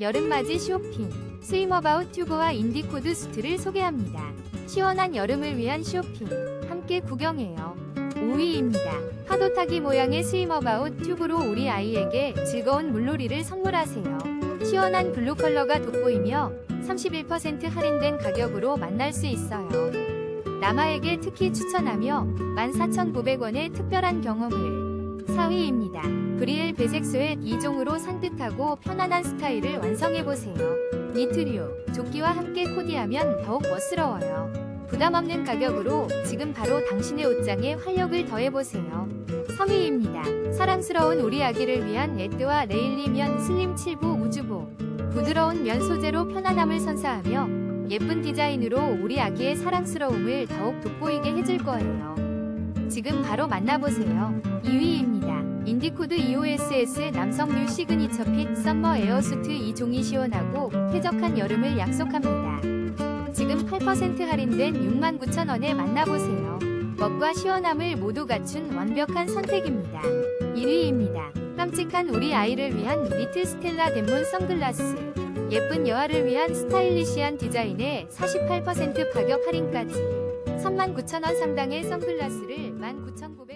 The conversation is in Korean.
여름맞이 쇼핑 스위머바웃 튜브와 인디코드 수트를 소개합니다. 시원한 여름을 위한 쇼핑 함께 구경해요. 5위입니다. 파도 타기 모양의 스위머바웃 튜브로 우리 아이에게 즐거운 물놀이를 선물하세요. 시원한 블루 컬러가 돋보이며 31% 할인된 가격으로 만날 수 있어요. 남아에게 특히 추천하며 14,900원의 특별한 경험을 4위입니다. 브리엘 배색 스웨트 2종으로 산뜻하고 편안한 스타일을 완성해보세요. 니트류, 조끼와 함께 코디하면 더욱 멋스러워요. 부담 없는 가격으로 지금 바로 당신의 옷장에 활력을 더해보세요. 3위입니다. 사랑스러운 우리 아기를 위한 에뜨와 레일리 면 슬림 7부 우주복. 부드러운 면 소재로 편안함을 선사하며 예쁜 디자인으로 우리 아기의 사랑스러움을 더욱 돋보이게 해줄 거예요. 지금 바로 만나보세요. 2위입니다. 인디코드 EOSS 남성 뉴 시그니처 핏 썸머 에어수트 2종이 시원하고 쾌적한 여름을 약속합니다. 지금 8% 할인된 69,000원에 만나보세요. 멋과 시원함을 모두 갖춘 완벽한 선택입니다. 1위입니다. 깜찍한 우리 아이를 위한 리틀 스텔라 덴문 선글라스. 예쁜 여아를 위한 스타일리시한 디자인에 48% 가격 할인까지. 39,000원 상당의 선글라스를 19,900원